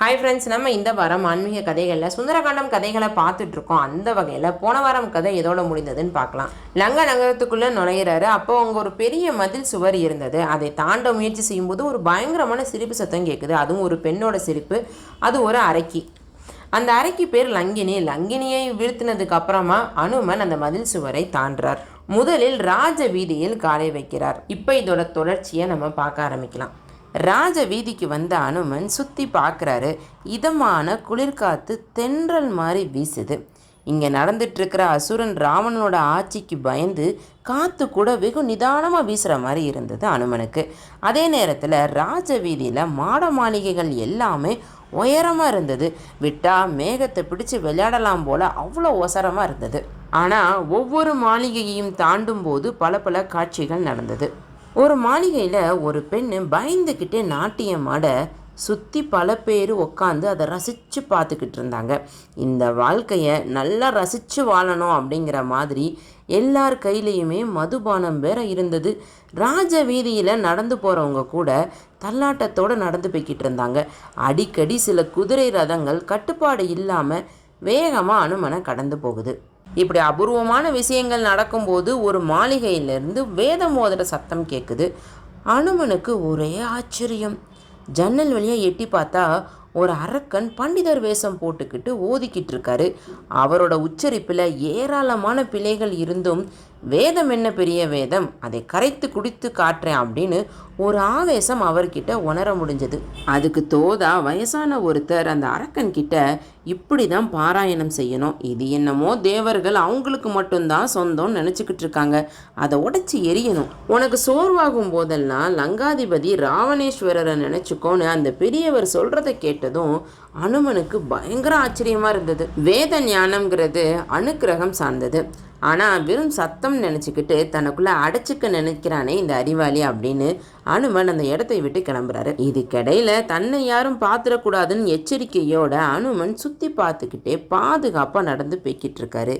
Hi friends நம்ம இந்த வாரம் ஆன்மீக கதைகளில் சுந்தரகாண்டம் கதைகளை பார்த்துட்ருக்கோம். அந்த வகையில் போன வாரம் கதை எதோட முடிந்ததுன்னு பார்க்கலாம். லங்கா நகரத்துக்குள்ளே நுழையிறாரு. அப்போ அங்கே ஒரு பெரிய மதில் சுவர் இருந்தது. அதை தாண்ட முயற்சி செய்யும்போது ஒரு பயங்கரமான சிரிப்பு சத்தம் கேட்குது அதுவும் ஒரு பெண்ணோட சிரிப்பு. அது ஒரு அரைக்கி. அந்த அறைக்கு பேர் லங்கினி. லங்கினியை வீழ்த்தினதுக்கு அப்புறமா அனுமன் அந்த மதில் சுவரை தாண்டார் முதலில் ராஜ வீதியில் காலை வைக்கிறார். இப்போ இதோட தொடர்ச்சியை நம்ம பார்க்க ஆரம்பிக்கலாம். ராஜ வீதிக்கு வந்த அனுமன் சுற்றி பார்க்குறாரு. இதமான குளிர்காத்து தென்றல் மாதிரி வீசுது. இங்கே நடந்துட்டுருக்கிற அசுரன் ராவணனோட ஆட்சிக்கு பயந்து காற்று கூட வெகு நிதானமாக வீசுகிற மாதிரி இருந்தது அனுமனுக்கு. அதே நேரத்தில் ராஜ வீதியில் மாட மாளிகைகள் எல்லாமே உயரமாக இருந்தது. விட்டா மேகத்தை பிடிச்சு விளையாடலாம் போல் அவ்வளோ ஒசரமாக இருந்தது. ஆனால் ஒவ்வொரு மாளிகையையும் தாண்டும் போது பல பல காட்சிகள் நடந்தது. ஒரு மாளிகையில் ஒரு பெண் பயந்துக்கிட்டே நாட்டியம் ஆட சுற்றி பல பேர் உட்காந்து அதை ரசித்து பார்த்துக்கிட்டு இருந்தாங்க. இந்த வாழ்க்கையை நல்லா ரசித்து வாழணும் அப்படிங்கிற மாதிரி எல்லார் கையிலையுமே மதுபானம் வேற இருந்தது. ராஜ வீதியில் நடந்து போகிறவங்க கூட தள்ளாட்டத்தோடு நடந்து போய்கிட்டு இருந்தாங்க. அடிக்கடி சில குதிரை ரதங்கள் கட்டுப்பாடு இல்லாமல் வேகமாக அனுமனை கடந்து போகுது. இப்படி அபூர்வமான விஷயங்கள் நடக்கும்போது ஒரு மாளிகையிலிருந்து வேதம் மோதிர சத்தம் கேட்குது அனுமனுக்கு ஒரே ஆச்சரியம். ஜன்னல் வழியாக எட்டி பார்த்தா ஒரு அரக்கன் பண்டிதர் வேஷம் போட்டுக்கிட்டு ஓதிக்கிட்டு இருக்காரு. அவரோட உச்சரிப்பில் ஏராளமான பிழைகள் இருந்தும் வேதம் என்ன பெரிய வேதம்? அதை கரைத்து குடித்து காட்டுறேன் அப்படின்னு ஒரு ஆவேசம் அவர்கிட்ட உணர முடிஞ்சது. அதுக்கு தோதா வயசான ஒருத்தர் அந்த அரக்கன் கிட்ட இப்படி தான் பாராயணம் செய்யணும். இது என்னமோ தேவர்கள் அவங்களுக்கு மட்டும்தான் சொந்தம்னு நினச்சிக்கிட்டு இருக்காங்க. அதை உடச்சி எரியணும். உனக்கு சோர்வாகும் போதெல்லாம் லங்காதிபதி ராவணேஸ்வரரை நினச்சிக்கோன்னு அந்த பெரியவர் சொல்கிறத கேட்டதும் அனுமனுக்கு பயங்கர ஆச்சரியமாக இருந்தது. வேத ஞானம்ங்கிறது அனுக்கிரகம் சார்ந்தது. ஆனால் வெறும் சத்தம் நினச்சிக்கிட்டு தனக்குள்ளே அடைச்சிக்க நினைக்கிறானே இந்த அறிவாளி அப்படின்னு அனுமன் அந்த இடத்தை விட்டு கிளம்புறாரு. இதுக்கிடையில் தன்னை யாரும் பார்த்துடக்கூடாதுன்னு எச்சரிக்கையோட அனுமன் சுற்றி பார்த்துக்கிட்டே பாதுகாப்பாக நடந்து போய்கிட்டு இருக்காரு.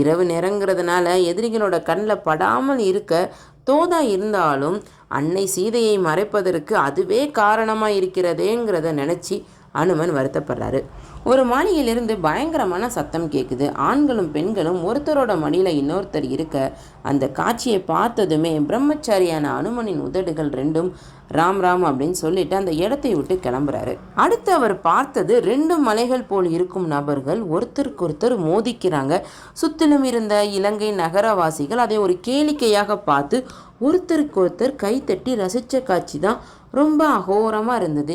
இரவு நேரங்கிறதுனால எதிரிகளோட கண்ணில் படாமல் இருக்க தோதா இருந்தாலும் அன்னை சீதையை மறைப்பதற்கு அதுவே காரணமாக இருக்கிறதேங்கிறத நினச்சி அனுமன் வருத்தப்படுறாரு. ஒரு மாளிகையிலிருந்து பயங்கரமான சத்தம் கேட்குது ஆண்களும் பெண்களும் ஒருத்தரோட மடியில் இன்னொருத்தர் இருக்க அந்த காட்சியை பார்த்ததுமே பிரம்மச்சாரியான அனுமனின் உதடுகள் ரெண்டும் ராம் ராம் அப்படின்னு சொல்லிட்டு அந்த இடத்தை விட்டு கிளம்புறாரு. அடுத்து அவர் பார்த்தது ரெண்டு மலைகள் போல் இருக்கும் நபர்கள் ஒருத்தருக்கு ஒருத்தர் மோதிக்கிறாங்க. சுத்திலும் இருந்த இலங்கை நகரவாசிகள் அதை ஒரு கேளிக்கையாக பார்த்து ஒருத்தருக்கு ஒருத்தர் கைத்தட்டி ரசித்த காட்சி தான். ரொம்ப அகோரமாக இருந்தது.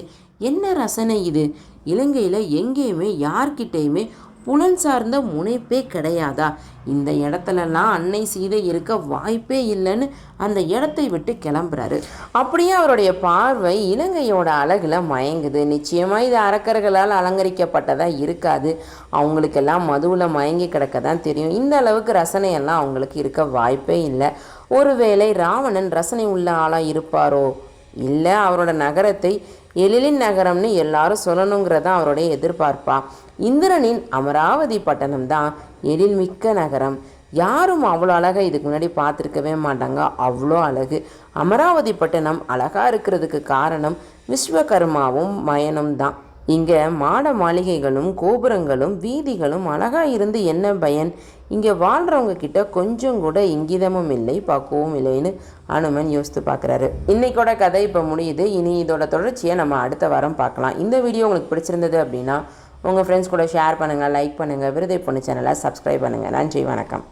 என்ன ரசனை இது? இலங்கையில் எங்கேயுமே யார்கிட்டேயுமே புலன் சார்ந்த முனைப்பே கிடையாதா? இந்த இடத்துலலாம் அன்னை சீதை இருக்க வாய்ப்பே இல்லைன்னு அந்த இடத்தை விட்டு கிளம்புறாரு. அப்படியே அவருடைய பார்வை இலங்கையோட அழகில் மயங்குது. நிச்சயமாக இது அரக்கர்களால் அலங்கரிக்கப்பட்டதாக இருக்காது. அவங்களுக்கெல்லாம் மதுவில் மயங்கி கிடக்க தான் தெரியும். இந்த அளவுக்கு ரசனையெல்லாம் அவங்களுக்கு இருக்க வாய்ப்பே இல்லை. ஒருவேளை ராவணன் ரசனை உள்ள ஆளாக இருப்பாரோ? இல்லை அவரோட நகரத்தை எழிலின் நகரம்னு எல்லாரும் சொல்லணுங்கிறத அவருடைய எதிர்பார்ப்பா. இந்திரனின் அமராவதி பட்டணம் தான் எழில் மிக்க நகரம். யாரும் அவ்வளோ அழகாக இதுக்கு முன்னாடி பார்த்துருக்கவே மாட்டாங்க. அவ்வளோ அழகு. அமராவதி பட்டணம் அழகாக இருக்கிறதுக்கு காரணம் விஸ்வகர்மாவும் மயனும் தான். இங்கே மாட மாளிகைகளும் கோபுரங்களும் வீதிகளும் அழகாக இருந்து என்ன பயன்? இங்கே வாழ்கிறவங்க கிட்ட கொஞ்சம் கூட இங்கிதமும் இல்லை பக்குவம் இல்லைன்னு அனுமன் யோசித்து பார்க்குறாரு. இன்னைக்கோட கதை இப்போ முடியுது. இனி இதோட தொடர்ச்சியை நம்ம அடுத்த வாரம் பார்க்கலாம். இந்த வீடியோ உங்களுக்கு பிடிச்சிருந்தது அப்படின்னா உங்கள் ஃப்ரெண்ட்ஸ் கூட ஷேர் பண்ணுங்கள் லைக் பண்ணுங்கள் விருதை பொண்ணு சேனலை சப்ஸ்கிரைப் பண்ணுங்கள் நன்றி வணக்கம்.